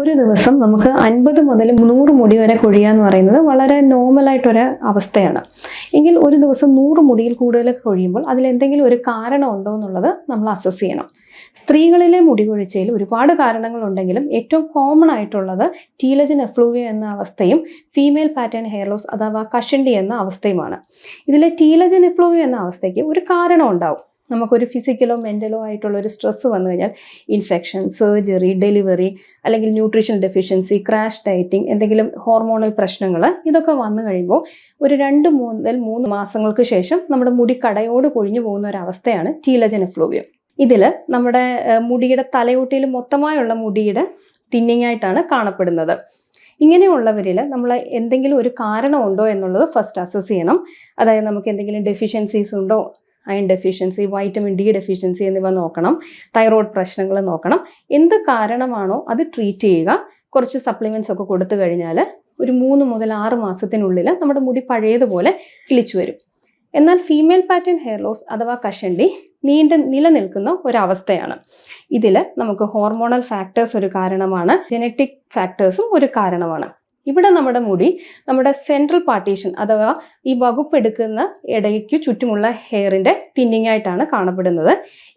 ഒരു ദിവസം നമുക്ക് അൻപത് മുതൽ നൂറ് മുടി വരെ കൊഴിയുക എന്ന് പറയുന്നത് വളരെ നോർമലായിട്ടൊരു അവസ്ഥയാണ്. എങ്കിൽ ഒരു ദിവസം നൂറ് മുടിയിൽ കൂടുതൽ കൊഴിയുമ്പോൾ അതിലെന്തെങ്കിലും ഒരു കാരണം ഉണ്ടോ എന്നുള്ളത് നമ്മൾ അസസ് ചെയ്യണം. സ്ത്രീകളിലെ മുടി കൊഴിച്ചയിൽ ഒരുപാട് കാരണങ്ങളുണ്ടെങ്കിലും ഏറ്റവും കോമൺ ആയിട്ടുള്ളത് ടീലജൻ എഫ്ലൂവിയ എന്ന അവസ്ഥയും ഫീമെയിൽ പാറ്റേൺ ഹെയർ ലോസ് അഥവാ കഷണ്ടി എന്ന അവസ്ഥയുമാണ്. ഇതിലെ ടീലജൻ എഫ്ലൂവിയ എന്ന അവസ്ഥയ്ക്ക് ഒരു കാരണം ഉണ്ടാവും. നമുക്കൊരു ഫിസിക്കലോ മെന്റലോ ആയിട്ടുള്ള ഒരു സ്ട്രെസ്സ് വന്നു കഴിഞ്ഞാൽ ഇൻഫെക്ഷൻ സർജറി ഡെലിവറി അല്ലെങ്കിൽ ന്യൂട്രീഷൻ ഡെഫിഷ്യൻസി ക്രാഷ് ഡയറ്റിംഗ് എന്തെങ്കിലും ഹോർമോണൽ പ്രശ്നങ്ങൾ ഇതൊക്കെ വന്നു കഴിയുമ്പോൾ ഒരു രണ്ട് മുതൽ മൂന്ന് മാസങ്ങൾക്ക് ശേഷം നമ്മുടെ മുടി കടയോട് കൊഴിഞ്ഞു പോകുന്ന ഒരു അവസ്ഥയാണ് ടീലജൻ എഫ്ലൂവിയം ഇതിൽ നമ്മുടെ മുടിയുടെ തലയോട്ടിയിൽ മൊത്തമായുള്ള മുടിയുടെ തിന്നിങ് ആയിട്ടാണ് കാണപ്പെടുന്നത്. ഇങ്ങനെയുള്ളവരിൽ നമ്മൾ എന്തെങ്കിലും ഒരു കാരണമുണ്ടോ എന്നുള്ളത് ഫസ്റ്റ് അസസ് ചെയ്യണം. അതായത് നമുക്ക് എന്തെങ്കിലും ഡെഫിഷ്യൻസീസ് ഉണ്ടോ iron deficiency vitamin D deficiency എന്നിവ നോക്കണം. തൈറോയ്ഡ് പ്രശ്നങ്ങൾ നോക്കണം. എന്ത് കാരണമാണോ അത് ട്രീറ്റ് ചെയ്യുക. കുറച്ച് സപ്ലിമെന്റ്സ് ഒക്കെ കൊടുത്തു കഴിഞ്ഞാൽ ഒരു മൂന്ന് മുതൽ ആറ് മാസത്തിനുള്ളിൽ നമ്മുടെ മുടി പഴയതുപോലെ കിളിച്ചു വരും. എന്നാൽ ഫീമെയിൽ പാറ്റേൺ ഹെയർ ലോസ് അഥവാ കഷണ്ടി നീണ്ട് നിലനിൽക്കുന്ന ഒരവസ്ഥയാണ്. ഇതിൽ നമുക്ക് ഹോർമോണൽ ഫാക്ടേഴ്സ് ഒരു കാരണമാണ്. ജനറ്റിക് ഫാക്ടേഴ്സും ഒരു കാരണമാണ്. ഇവിടെ നമ്മുടെ മുടി നമ്മുടെ സെൻട്രൽ പാർട്ടീഷൻ അഥവാ ഈ വകുപ്പെടുക്കുന്ന ഇടയ്ക്ക് ചുറ്റുമുള്ള ഹെയറിന്റെ തിന്നിങ് ആയിട്ടാണ് കാണപ്പെടുന്നത്.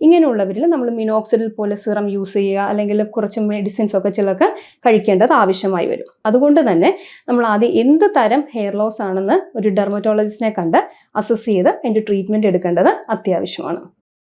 ഇങ്ങനെയുള്ളവരിൽ നമ്മൾ മിനോക്സിഡിൽ പോലെ സിറം യൂസ് ചെയ്യുക അല്ലെങ്കിൽ കുറച്ച് മെഡിസിൻസ് ഒക്കെ ചിലർക്ക് കഴിക്കേണ്ടത് ആവശ്യമായി വരും. അതുകൊണ്ട് തന്നെ നമ്മൾ ആദ്യം എന്ത് തരം ഹെയർ ലോസ് ആണെന്ന് ഒരു ഡെർമറ്റോളജിസ്റ്റിനെ കണ്ട് അസസ് ചെയ്ത് അതിന്റെ ട്രീറ്റ്മെന്റ് എടുക്കേണ്ടത് അത്യാവശ്യമാണ്.